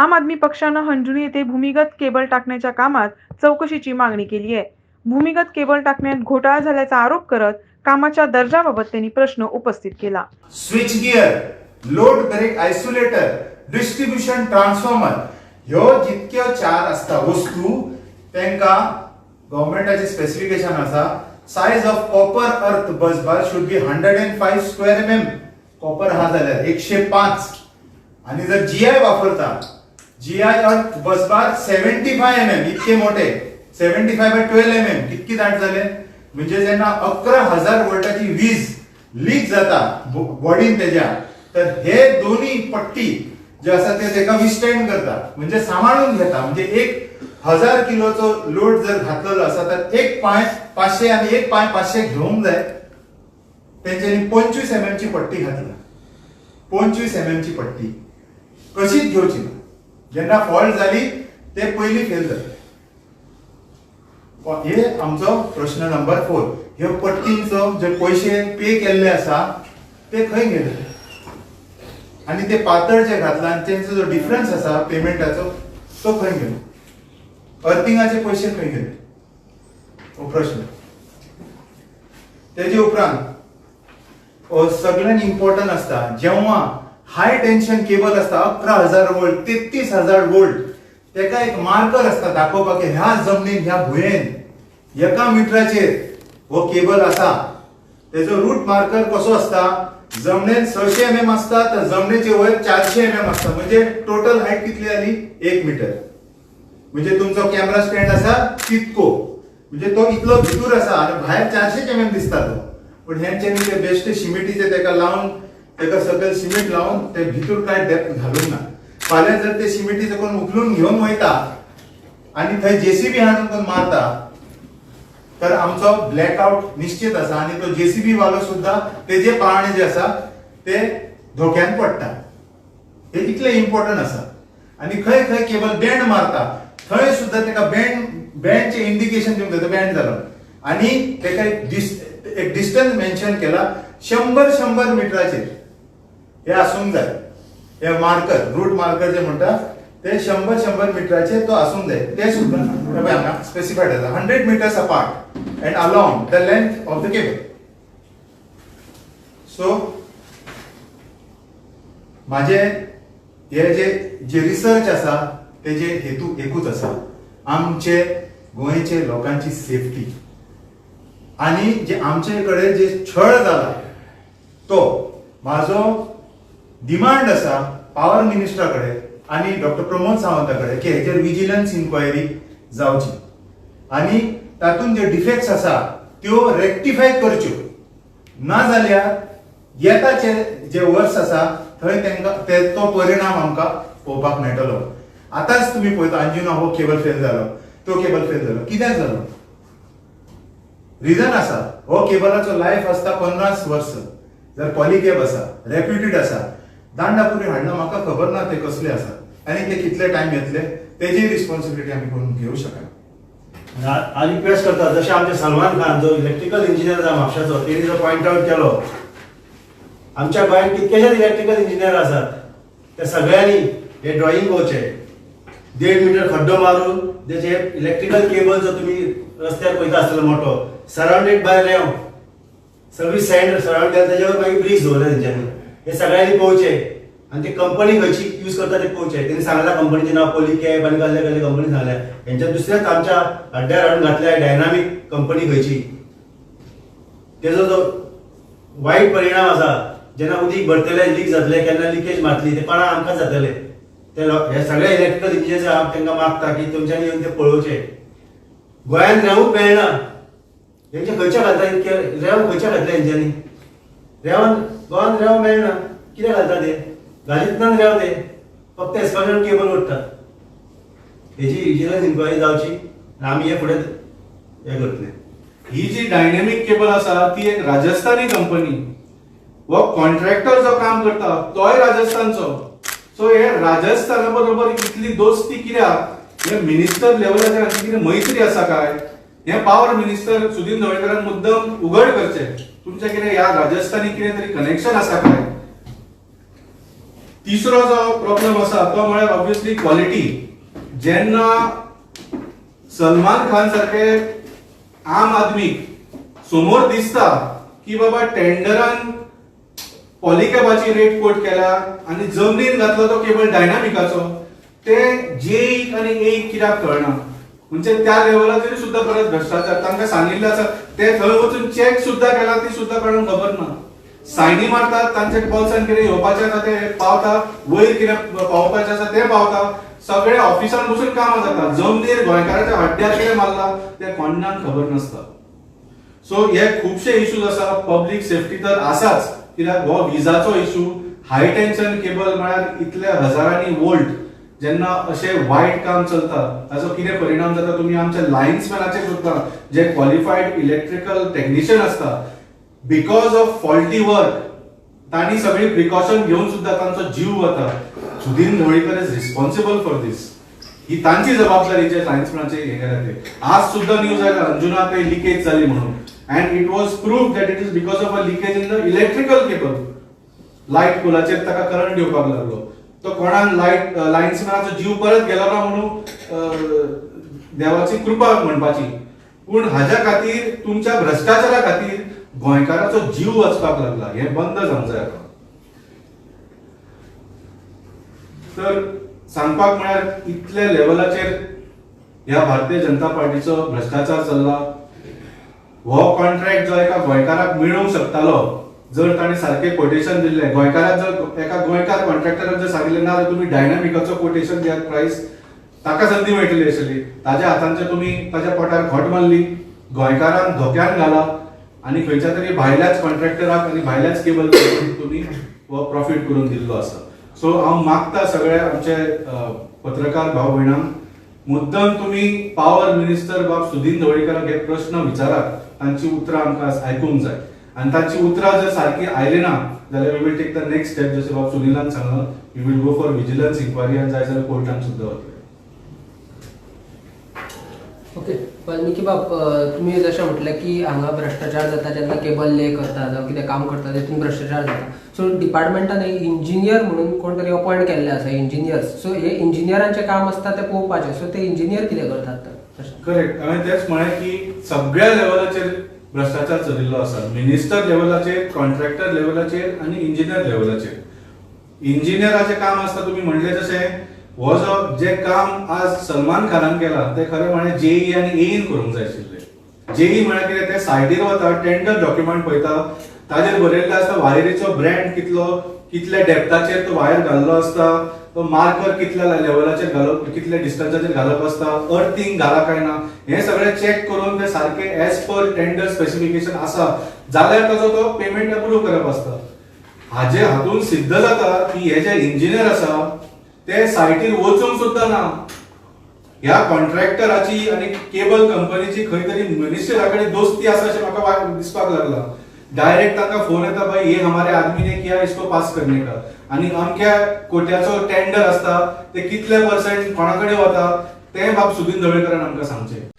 आम आदमी पक्षानं हंजुनी येथे भूमिगत केबल टाकण्याच्या कामात चौकशीची मागणी केली आहे. भूमिगत केबल टाकण्यात घोटाळा झाल्याचा आरोप करत कामाच्या दर्जाबाबत त्यांनी प्रश्न उपस्थित केला. Switch gear load break isolator distribution transformer ह्यो जितक्यो चार असता वस्तू त्यांका गव्हर्मेंटाचे स्पेसिफिकेशन आसा. Size of copper earth bus bar should be hundred and five square m m copper हा जाल्यार एकशे पाच. आणि जर जीआय वापरता G I bus bar seventy five m m इतके मोठे. Seventy five by twelve m m कितकी दाट झाले? म्हणजे जेन्ना अकरा हजार वोल्टाची वीज लीक जाता बॉडीन त्याच्या तर हे दोन्ही पट्टी जे आसा ते तेका विस्टँड करता म्हणजे सांभाळून घेता. म्हणजे एक हजार किलोचो लोड जर घातलेलो आसा तर एक पाय पाचशे आणि एक पाय पाचशे घेवंक जाय. तेंच्यांनी पंचवीस एम एमची पट्टी घातला. पंचवीस एम एमची पट्टी. कशीच घेवची ना जेन्ना फॉल्ट जाली ते पयलीं फेल जाता हे आमचो प्रश्न नंबर फोर ह्यो पट्टींचो जे पयशे पे केल्ले आसा ते खंय गेले? आणि ते पातळ जे घातला आणि त्यांचा जो डिफरन्स आसा पेमेंटाचो तो खंय गेलो? अर्थिंगाचे पयशे खंय गेले? हो प्रश्न. तेजे उपरांत अ, इम्पॉर्टंट असता जेव्हा हाय टेन्शन केबल असता अकरा हजार वोल्ट तेहतीस हजार वोल्ट तेका एक मार्कर असता दाखोवपाक ह्या जमनीन ह्या भुयेन एका मिटराचेर हो केबल असा. तेजो रूट मार्कर कसो असता? जमनेन सशे एम एम असता तर जमनीचे वयर चारशे एम एम असता. म्हणजे टोटल हाईट कितली जाली एक मीटर. म्हणजे तुमचो कॅमेरा स्टँड असा तितको. म्हणजे तो इतलो भितूर असा. आणि भायर चारशे एम एम दिसता तो पण ह्यांच्यानी ते बेस्ट शिमिटीचे तेका लावून तेका सकयल सिमेंट लावून ते भितूर काय डेप्थ घालूंक ना. फाल्यां जर ते सिमेंटीचे कोण उखलून घेऊन वयता आणि थंय जेसीबी हाडून कोण मारता तर आमचो ब्लॅकआउट निश्चित असा आणि तो जेसीबी वालो सुद्धा तेजे पाळणे जे आसा ते धोक्यान पडटा हे इतले इम्पॉर्टंट आसा आणि खंय खंय केबल बँड मारता. थंय सुद्धा तेका बँड बँडचे इंडिकेशन दिवंक जाता बँड जालो आणि तेका एक डिस्टन्स मेन्शन केला शंभर शंभर मिटराचेर हे आसूंक जाय हे मार्कर रूट मार्कर जे म्हणटा ते शंभर शंभर मिटराचे तो आसूंक जाय ते सुद्धा पळय हांगा स्पेसिफाईड आसा hundred metres apart and along the length of the cable so माझे हे जे जे रिसर्च आसा तेजे हेतू एकूच आसा आमचे गोंयचे लोकांची सेफ्टी आणि जे आमचे कडेन जे छळ जाला तो म्हाजो डिमांड असा पॉवर मिनिस्टरा कडेन आणि डॉक्टर प्रमोद सावंता कडेन की हेजेर विजिलन्स इन्क्वायरी जावची आणि तातूंत जे डिफेक्ट्स आसा त्यो रेक्टिफाय करच्यो. ना जाल्यार येताचे जे वर्स आसा थंय तांकां ते तो परिणाम आमकां पळोवपाक मेळटलो. आतांच तुमी पळयता अंजुना हो केबल फेल जालो तो केबल फेल जालो. कित्याक जालो? रिझन आसा हो केबलाचो लायफ आसता पन्नास वर्स. जर पॉलिकेब आसा रेप्युटेड आसा दांडापुरी हाडणं म्हाका खबर ना ते कसले आसा आनी ते कितले टायम घेतले तेजी रिस्पॉन्सिबिलिटी आमी करून घेऊ शकना हांव रिक्वेस्ट करता. जशें आमचे सलमान खान जो इलेक्ट्रिकल इंजिनियर आसा म्हापशाचो तेणी जो पॉयंट आउट केलो. आमच्या गोंयांत कितकेशेच इलेक्ट्रिकल इंजिनियर आसात? ते सगळ्यांनी हे ड्रॉइंग घेवचे देड मिटर खड्डो मारून तेचे इलेक्ट्रिकल केबल जो तुमी रस्त्यार पळयता आसतलो मोठो surrounded by rev service centre surround केला त्याच्यावर मागीर ब्रिज दवरले तेंच्यांनी हे सगळ्यांनी पळोवचे आणि ती कंपनी खंयची यूज करता ते पळोवचे तेणी सांगला नाव नांव कॅब आणि कसले कसले कंपनी सांगल्या हेंच्या दुसऱ्याच आमच्या अड्ड्यार हाडून घातल्या डायनामीक कंपनी खंयची तेजो जो वायट परिणाम आसा जेन्ना उदीक भरतले लीक जातले केन्ना लिकेज मारतली ते कोणा आमकां जातले ते हे सगळे इलेक्ट्रिकल इंजिनियर्स हांव तांकां मागता की तुमच्यांनी येवन ते पळोवचे गोंयांत रेवूंक मेळना हेंचे खंयच्या घालता इतके रेंव खंयच्या घातल्या हेंच्यांनी रेवन गोवान रेंव मेळना कितें घालता ते घालीत ना रेंव ते फक्त एस्पाशन केबल उरता हेजी विजिलन्स इन्क्वायरी जावची आमी हे फुडें हे करतले ही जी डायनॅमिक केबल आसा ती एक राजस्थानी कंपनी हो कॉन्ट्रॅक्टर जो काम करता तोय राजस्थानचो. सो हे राजस्थाना बरोबर इतली दोस्ती कित्याक हे मिनिस्टर लेवलाचेर हांची कितें मैत्री आसा काय? हे पॉवर मिनिस्टर सुदीन ढवळकारान मुद्दम उघड करचे. तुमचे कितें ह्या राजस्थानी कितें तरी कनेक्शन आसा काय? तिसरो जो प्रॉब्लेम आसा तो म्हळ्यार ऑब्वियसली क्वॉलिटी जेन्ना सलमान खान सारखे आम आदमीक समोर दिसता की बाबा टेंडरान पॉलिकॅबाची रेट कोट केला आणि जमनीन घातलो तो केवळ डायनामिकाचो ते जेईक आणि एक कित्याक कळना म्हणजे त्या लेवलाचेर सुद्धा परत भ्रष्टाचार. तांकां सांगिल्लें आसा ते थंय वचून चॅक सुद्धा केला ती सुद्धा कोणाक खबर ना. सायनी मारतात तांचे बॉल्सान कितें येवपाचें आसा ते पावता वयर कितें पावपाचें आसा ते पावता. सगळे ऑफिसान बसून कामां जाता जमनीर गोंयकाराच्या हड्ड्यार कितें मारला ते कोणाक खबर नासता. सो हे खुबशे इश्यूज आसा पब्लीक सेफ्टी तर आसाच कित्याक हो विजाचो इशू हाय टेन्शन केबल म्हळ्यार इतले हजारांनी वोल्ट जेन्ना अशें वायट काम चलता ताचो कितें परिणाम जाता तुमी आमच्या लायन्समॅनाचेर सुद्दां जे क्वॉलिफायड इलेक्ट्रिकल टेक्निशियन आसता बिकॉज ऑफ फॉल्टी वर्क तांणी सगळी प्रिकॉशन घेवन सुद्दां तांचो जीव वता Sudin Dhavalikar is responsible for this ही तांची जबाबदारी जे सायन्समॅनाचे हे केल्या ते आज सुद्धा न्यूज आयला अंजुना ते लिकेज जाली म्हणून. And it was proof that it is because of a leakage in the electrical cable light पोलाचेर ताका करंट दिवपाक लागलो. तो कोणाक लायट लायन्समॅनाचो जीव परत गेलो ना म्हणून देवाची कृपा म्हणपाची. पूण हाज्या खातीर तुमच्या भ्रष्टाचारा खातीर गोंयकाराचो जीव वचपाक लागला. हे बंद जावंक जाय आतां. तर सांगपाक म्हळ्यार इतले लेवलाचेर ह्या भारतीय जनता पार्टीचो भ्रष्टाचार चल्ला. हो कॉन्ट्रॅक्ट जो एका गोंयकाराक मेळोवंक शकतालो जर ताणें सारकें कोटेशन दिल्लें गोंयकाराक जर एका गोंयकार कॉन्ट्रॅक्टराक जर सांगिल्लें ना जाल्यार तुमी डायनामिकाचो कोटेशन दियात प्रायस ताका संदी मेळटली आशिल्ली ताज्या हातांचे तुमी ताज्या पोटार खोट मारली. गोंयकारांक धोक्यान घाला आनी खंयच्या तरी भायल्याच कॉन्ट्रॅक्टराक आनी भायल्याच केबल तुमी हो प्रॉफीट करून दिल्लो आसा सो हांव मागता सगळे आमचे पत्रकार भाव भयणांक मुद्दम तुम्ही पॉवर मिनिस्टर बाब सुदीन ढवळीकरांक हे प्रश्न विचारात. तांची उतरां आमकां आयकूंक जाय. आनी तांची उतरां जर सारकी आयली ना जाल्यार we will take the next step जशें बाब सुनिलान सांगलो we will go for vigilance inquiry आनी जाय जाल्यार कोर्टान सुद्दां वतले ओके वाल्मिकी बाब तुम्ही जशें म्हटलें की हांगा भ्रष्टाचार जाता जेन्ना केबल ले करता जावं कितें काम करता तेतून भ्रष्टाचार जाता सो डिपार्टमेंटान इंजिनियर म्हणून कोण तरी अपॉयंट केल्ले आसा इंजिनियर्स सो हे इंजिनियरांचें काम आसता तें पळोवपाचें सो ते इंजिनियर कितें करतात. तर करेक्ट हांवें तेच म्हळें की सगळ्या लेवलाचेर भ्रष्टाचार चलिल्लो आसा. मिनिस्टर लेवलाचेर कॉन्ट्रॅक्टर लेवलाचेर आनी इंजिनियर लेवलाचेर इंजिनियराचें काम आसता तुमी म्हणले जशें हो जो जे काम आज सलमान खानान केला ते खरें म्हळें जेई आनी एईन करूंक जाय आशिल्लें. जेई म्हळ्यार कितें ते सायडीर वता टेंडर डॉक्युमेंट पळयता. ताजेर बरयल्लें आसता वायरीचो ब्रँड कितलो कितल्या डेप्थाचेर तो वायर घाल्लो आसता. तो मार्कर कितल्या लेवलाचेर घालप कितल्या डिस्टन्साचेर घालप आसता अर्थिंग घाला काय ना हे सगळें चॅक करून ते सारखे एज पर टेंडर स्पेसिफिकेशन आसा जाल्यार ताचो तो पेमेंट अप्रूव्ह करप आसता हाजे हातून सिद्ध जाता की हे जे इंजिनियर आसा ते सायटीर वचूंक सुद्दां ना ह्या कॉन्ट्रॅक्टराची आणि केबल कंपनीची खंय तरी मिनिस्टरा कडेन दोस्ती आसा अशें म्हाका दिसपाक लागला. डायरेक्ट तांकां फोन येता भाई हे हमारे आदमी किया इसको पास करने का? आणि अमक्या कोट्याचो टेंडर आसता ते कितले पर्सेंट कोणा कडेन वता ते बाब सुदीन ढवळेकरान आमकां सांगचें.